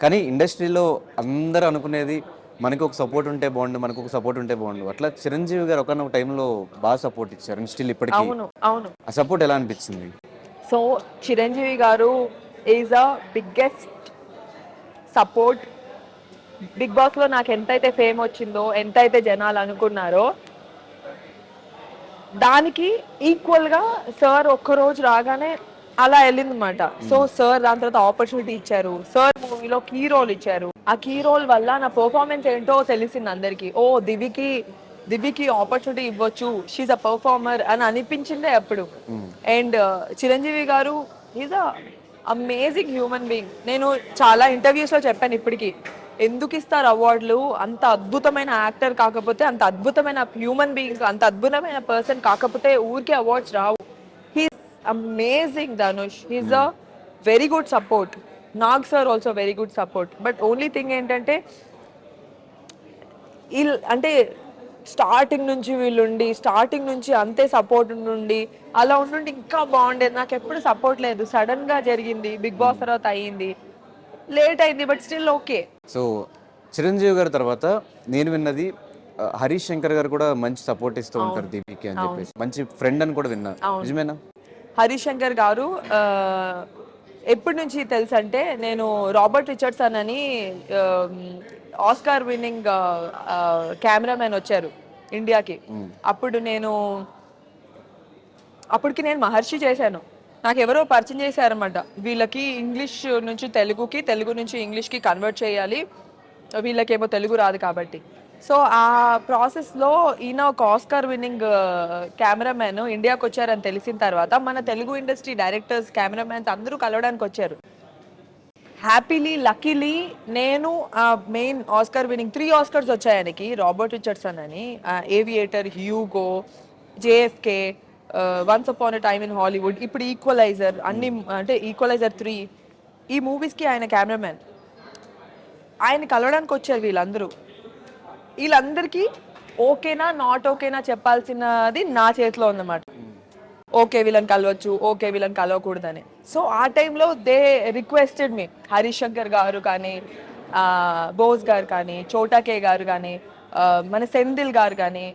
కానీ ఇండస్ట్రీలో అందరూ అనుకునేది మనకు ఒక సపోర్ట్ ఉంటే బాగుండు మనకు ఒక సపోర్ట్ ఉంటే బాగుండు. అట్లా చిరంజీవి గారు ఒకనొక టైంలో బాగా సపోర్ట్ ఇచ్చారు. స్టిల్ ఇప్పటికీ. అవును అవును. ఆ సపోర్ట్ ఎలా అనిపించింది? So Chiranjeevi garu is a biggest support big బాస్లో నాకు ఎంతైతే ఫేమ్ వచ్చిందో ఎంతైతే జనాలు అనుకున్నారో దానికి ఈక్వల్గా సార్ ఒక్క రోజు రాగానే అలా వెళ్ళింది అనమాట సో సార్ దాని తర్వాత ఆపర్చునిటీ ఇచ్చారు. సార్ మూవీలో కీ రోల్ ఇచ్చారు. ఆ కీ రోల్ వల్ల నా పర్ఫార్మెన్స్ ఏంటో తెలిసింది అందరికి. ఓ దివికి దివికి ఆపర్చునిటీ ఇవ్వచ్చు. షీజ్ అ పర్ఫార్మర్ అని అనిపించిందే అప్పుడు. And Chiranjeevi garu is a amazing human being నేను చాలా ఇంటర్వ్యూస్లో చెప్పాను ఇప్పటికి. ఎందుకు ఇస్తారు అవార్డులు అంత అద్భుతమైన యాక్టర్ కాకపోతే అంత అద్భుతమైన హ్యూమన్ బీయింగ్ అంత అద్భుతమైన పర్సన్ కాకపోతే ఊరికే awards Rao. He's amazing Dhanush he's a very good support Nag sir also very good support but only thing ఏంటంటే వీళ్ళు అంటే స్టార్టింగ్ నుంచి వీళ్ళుండి స్టార్టింగ్ నుంచి అంతే సపోర్ట్ నుండి అలా ఉండి ఇంకా బాగుండేది. నాకు ఎప్పుడు సపోర్ట్ లేదు. సడన్గా జరిగింది. బిగ్ బాస్ తర్వాత అయ్యింది. లేట్ అయింది but still okay so Chiranjeevi గారి తర్వాత నేను విన్నది హరీష్ శంకర్ గారు కూడా మంచి సపోర్ట్ ఇస్తూ ఉంటారు దీపికి అని చెప్పేసి. మంచి ఫ్రెండ్ అని కూడా విన్నా. నిజమేనా? హరీష్ శంకర్ గారు ఎప్పటి నుంచి తెలుసు అంటే నేను రాబర్ట్ రిచర్డ్సన్ అని ఆస్కార్ విన్నింగ్ కెమెరామెన్ వచ్చారు ఇండియాకి. అప్పుడు నేను అప్పటికి నేను మహర్షి చేశాను. నాకు ఎవరో పరిచయం చేశారన్నమాట. వీళ్ళకి ఇంగ్లీష్ నుంచి తెలుగుకి తెలుగు నుంచి ఇంగ్లీష్కి కన్వర్ట్ చేయాలి. వీళ్ళకేమో తెలుగు రాదు కాబట్టి. సో ఆ ప్రాసెస్లో ఈయన ఒక ఆస్కార్ విన్నింగ్ కెమెరామెన్ ఇండియాకి వచ్చారని తెలిసిన తర్వాత మన తెలుగు ఇండస్ట్రీ డైరెక్టర్స్ కెమెరామ్యాన్స్ అందరూ కలవడానికి వచ్చారు హ్యాపీలీ లక్కీలీ నేను ఆ main Oscar winning three Oscars వచ్చాయి ఆయనకి రాబర్ట్ రిచర్డ్సన్ అని Aviator Hugo JFK Once Upon a Time in Hollywood ఇప్పుడు ఈక్వలైజర్ అన్ని అంటే ఈక్వలైజర్ త్రీ. ఈ మూవీస్కి ఆయన కెమెరామెన్. ఆయన కలవడానికి వచ్చారు వీళ్ళందరూ. వీళ్ళందరికీ ఓకేనా నాట్ ఓకేనా చెప్పాల్సినది నా చేతిలో ఉందన్నమాట. ఓకే వీళ్ళని కలవచ్చు ఓకే వీళ్ళని కలవకూడదని. సో ఆ టైంలో they requested me Harish Shankar garu కానీ బోస్ గారు కానీ చోటాకే గారు కానీ మన సెందిల్ గారు కానీ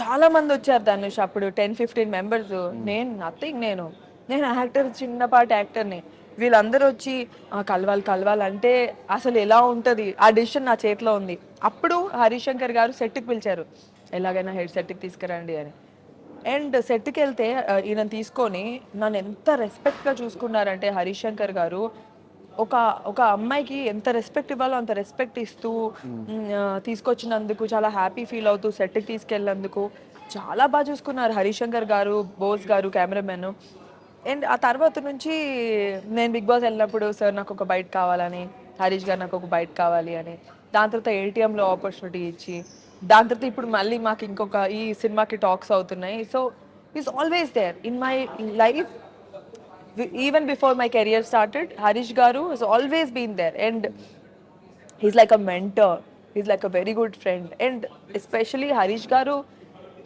చాలా మంది వచ్చారు ధనుష్ అప్పుడు టెన్ ఫిఫ్టీన్ మెంబర్స్. నేను నథింగ్ నేను. నేను యాక్టర్ చిన్నపాటి యాక్టర్ని. వీళ్ళందరూ వచ్చి "ఆ, కలవాలి కలవాలి. అంటే అసలు ఎలా ఉంటుంది? ఆ డిసిషన్ నా చేతిలో ఉంది. అప్పుడు హరీష్ శంకర్ గారు సెట్కి పిలిచారు. ఎలాగైనా హెడ్ సెట్కి తీసుకురండి అని. అండ్ సెట్కి వెళ్తే ఈయన తీసుకొని నన్ను ఎంత రెస్పెక్ట్గా చూసుకున్నారంటే హరీష్ శంకర్ గారు ఒక ఒక అమ్మాయికి ఎంత రెస్పెక్ట్ ఇవ్వాలో అంత రెస్పెక్ట్ ఇస్తూ ఆ, తీసుకొచ్చినందుకు చాలా హ్యాపీ ఫీల్ అవుతూ సెట్కి తీసుకెళ్ళినందుకు చాలా బాగా చూసుకున్నారు హరీష్ శంకర్ గారు బోస్ గారు కెమెరామెన్ అండ్ ఆ తర్వాత నుంచి నేను బిగ్ బాస్ వెళ్ళినప్పుడు సార్ నాకు ఒక బైట్ కావాలని హరీష్ గారు నాకు ఒక బైట్ కావాలి అని. దాని తర్వాత ఏటీఎంలో ఆపర్చునిటీ ఇచ్చి దాని తర్వాత ఇప్పుడు మళ్ళీ మాకు ఇంకొక ఈ సినిమాకి టాక్స్ అవుతున్నాయి. So is always there in my life even before my career started Harish garu is always been there and he's like a mentor he's like a very good friend and especially Harish garu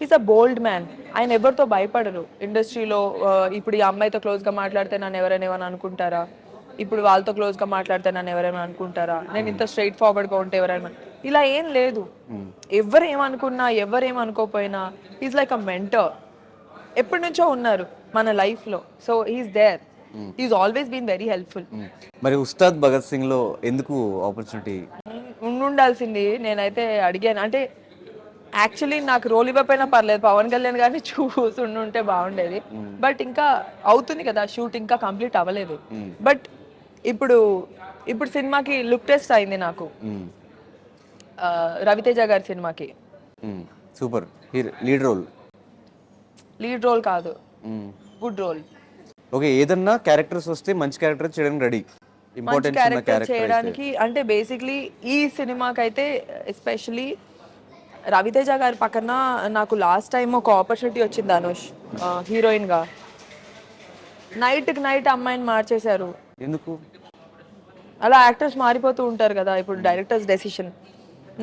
is a bold man ఆయన ఎవరితో భయపడరు. ఇండస్ట్రీలో ఇప్పుడు ఈ అమ్మాయితో క్లోజ్గా మాట్లాడితే నన్ను ఎవరైనా ఏమైనా అనుకుంటారా? ఇప్పుడు వాళ్ళతో క్లోజ్గా మాట్లాడితే నన్ను ఎవరైనా అనుకుంటారా? నేను ఇంత స్ట్రైట్ ఫార్వర్డ్గా ఉంటే ఎవరైనా ఇలా ఏం లేదు. ఎవరు ఏమనుకున్నా ఎవరు ఏమనుకోపోయినా ఈజ్ లైక్ అ మెంటర్ ఎప్పటి నుంచో ఉన్నారు మన లైఫ్లో so is there is always been very helpful. మరి ఉస్తాద్ భగత్ సింగ్లో ఎందుకు ఆపర్చునిటీ ఉండాల్సింది నేనైతే అడిగాను. అంటే యాక్చువల్లీ నాకు రోల్ ఇవ్వకపోయినా పర్లేదు. పవన్ కళ్యాణ్ గారిని చూసి ఉంటే బాగుండేది బట్ ఇంకా అవుతుంది కదా షూట్ ఇంకా కంప్లీట్ అవ్వలేదు. బట్ ఇప్పుడు ఇప్పుడు సినిమాకి లుక్ టెస్ట్ అయింది నాకు. రవితేజ గారి సినిమాకి. Super. Lead role. Lead role కాదు. Good role. ఓకే ఏదన్నా క్యారెక్టర్స్ వస్తే మంచి క్యారెక్టర్ చేయడానికి రెడీ. క్యారెక్టర్ క్యారెక్టర్ చేయడానికి అంటే బేసిక్లీ ఈ సినిమాకైతే ఎస్పెషలీ రవితేజ గారి పక్కన నాకు లాస్ట్ టైం ఒక ఆపర్చునిటీ వచ్చింది అనుష్ హీరోయిన్గా. నైట్కి నైట్ అమ్మాయిని మార్చేశారు. ఎందుకు? అలా యాక్టర్స్ మారిపోతూ ఉంటారు కదా ఇప్పుడు డైరెక్టర్స్ డెసిషన్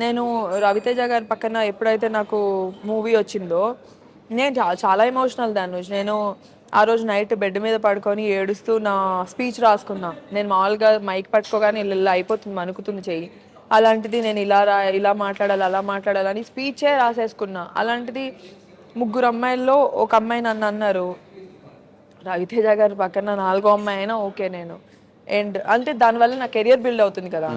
నేను రవితేజ గారి పక్కన ఎప్పుడైతే నాకు మూవీ వచ్చిందో నేను చాలా చాలా ఎమోషనల్ దాని నేను ఆ రోజు నైట్ బెడ్ మీద పడుకొని ఏడుస్తూ నా స్పీచ్ రాసుకున్నా. నేను మామూలుగా మైక్ పట్టుకోగానే ఇలా ఇలా అయిపోతుంది మనుకుతుంది చెయ్యి. అలాంటిది నేను ఇలా రా ఇలా మాట్లాడాలి అలా మాట్లాడాలని స్పీచే రాసేసుకున్నా. అలాంటిది ముగ్గురు అమ్మాయిల్లో ఒక అమ్మాయి నన్ను అన్నారు. రవితేజ గారి పక్కన నాలుగో అమ్మాయి అయినా ఓకే నేను. అండ్ అంటే దానివల్ల నా కెరియర్ బిల్డ్ అవుతుంది కదా.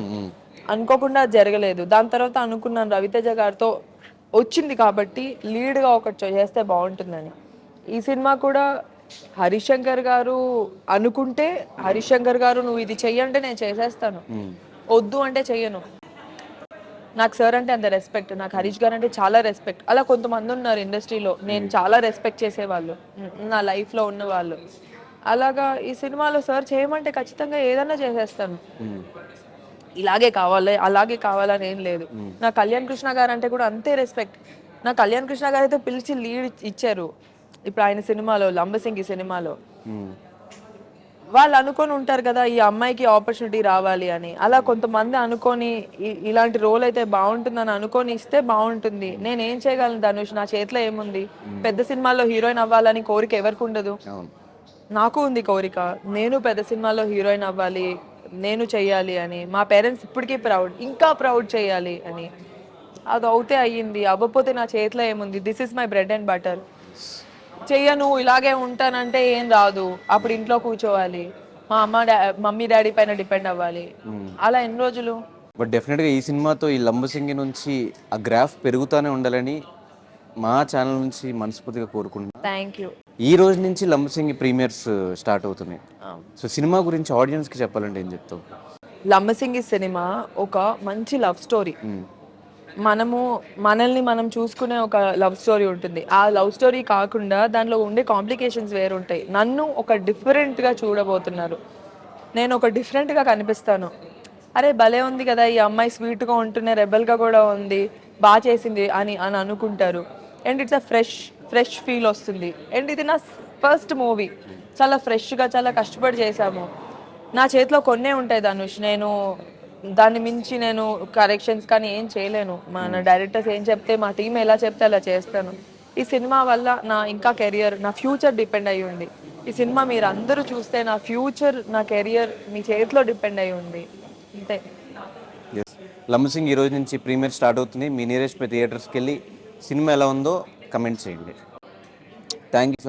అనుకోకుండా అది జరగలేదు. దాని తర్వాత అనుకున్నాను రవితేజ గారితో వచ్చింది కాబట్టి లీడ్గా ఒకటి చేస్తే బాగుంటుందని. ఈ సినిమా కూడా హరిశంకర్ గారు అనుకుంటే హరిశంకర్ గారు నువ్వు ఇది చెయ్యంటే నేను చేసేస్తాను. వద్దు అంటే చెయ్యను. నాకు సార్ అంటే అంత రెస్పెక్ట్ నాకు హరీష్ గారు అంటే చాలా రెస్పెక్ట్ అలా కొంతమంది ఉన్నారు ఇండస్ట్రీలో నేను చాలా రెస్పెక్ట్ చేసేవాళ్ళు. నా లైఫ్లో ఉన్న వాళ్ళు అలాగా ఈ సినిమాలో సార్ చేయమంటే ఖచ్చితంగా ఏదైనా చేసేస్తాను. ఇలాగే కావాలి అలాగే కావాలని ఏం లేదు. నా కళ్యాణ్ కృష్ణ గారు అంటే కూడా అంతే రెస్పెక్ట్ నా కళ్యాణ్ కృష్ణ గారు అయితే పిలిచి లీడ్ ఇచ్చారు. ఇప్పుడు ఆయన సినిమాలో లంబసింగి సినిమాలో. వాళ్ళు అనుకొని ఉంటారు కదా ఈ అమ్మాయికి ఆపర్చునిటీ రావాలి అని. అలా కొంతమంది అనుకొని ఇలాంటి రోల్ అయితే బాగుంటుందని అనుకొని ఇస్తే బాగుంటుంది. నేను ఏం చేయగలను ధనుష్? నా చేతిలో ఏముంది? పెద్ద సినిమాల్లో హీరోయిన్ అవ్వాలని కోరిక ఎవరికి ఉండదు? నాకు ఉంది కోరిక. నేను పెద్ద సినిమాలో హీరోయిన్ అవ్వాలి నేను చెయ్యాలి అని. మా పేరెంట్స్ ఇప్పటికీ ప్రౌడ్ ఇంకా ప్రౌడ్ చేయాలి అని. అది అవుతే అయ్యింది. అవ్వకపోతే నా చేతిలో ఏముంది? This is my bread and butter చెయ్యను ఇలాగే ఉంటానంటే ఏం రాదు. అప్పుడు ఇంట్లో కూర్చోవాలి. మా అమ్మ మమ్మీ డాడీ పైన డిపెండ్ అవ్వాలి. అలా ఎన్ని రోజులు? బట్ డెఫినెట్గా ఈ సినిమాతో ఈ లంబసింగి నుంచి ఆ గ్రాఫ్ పెరుగుతూనే ఉండాలని మా ఛానల్ నుంచి మనస్ఫూర్తిగా కోరుకుంటున్నాను థ్యాంక్ యూ ఈ రోజు నుంచి లంబసింగి ప్రీమియర్స్ స్టార్ట్ అవుతున్నాయి. సో సినిమా గురించి ఆడియన్స్కి చెప్పాలంటే ఏం చెప్తావు? లంబసింగి సినిమా ఒక మంచి లవ్ స్టోరీ. మనము మనల్ని మనం చూసుకునే ఒక లవ్ స్టోరీ ఉంటుంది. ఆ లవ్ స్టోరీ కాకుండా దానిలో ఉండే కాంప్లికేషన్స్ వేరు ఉంటాయి. నన్ను ఒక డిఫరెంట్గా చూడబోతున్నారు. నేను ఒక డిఫరెంట్గా కనిపిస్తాను. అరే భలే ఉంది కదా ఈ అమ్మాయి స్వీట్గా ఉంటూనే రెబల్గా కూడా ఉంది బాగా చేసింది అని అని అనుకుంటారు. And it's a fresh fresh feel వస్తుంది. అండ్ ఇది నా ఫస్ట్ మూవీ. చాలా ఫ్రెష్గా చాలా కష్టపడి చేశాము. నా చేతిలో కొన్నే ఉంటాయి ధనుష్. నేను దాన్ని మించి నేను కరెక్షన్స్ కానీ ఏం చేయలేను. మన డైరెక్టర్స్ ఏం చెప్తే మా టీం ఎలా చెప్తే అలా చేస్తాను. ఈ సినిమా వల్ల నా ఇంకా కెరియర్ నా ఫ్యూచర్ డిపెండ్ అయి ఉంది. ఈ సినిమా మీరు అందరూ చూస్తే నా ఫ్యూచర్ నా కెరియర్ మీ చేతిలో డిపెండ్ అయి ఉంది. అంతే. ఎస్ లంబసింగ్ ఈ రోజు నుంచి ప్రీమియర్ స్టార్ట్ అవుతుంది. మీ నియరెస్ట్ థియేటర్స్కి వెళ్ళి సినిమా ఎలా ఉందో కమెంట్ చేయండి. Thank you so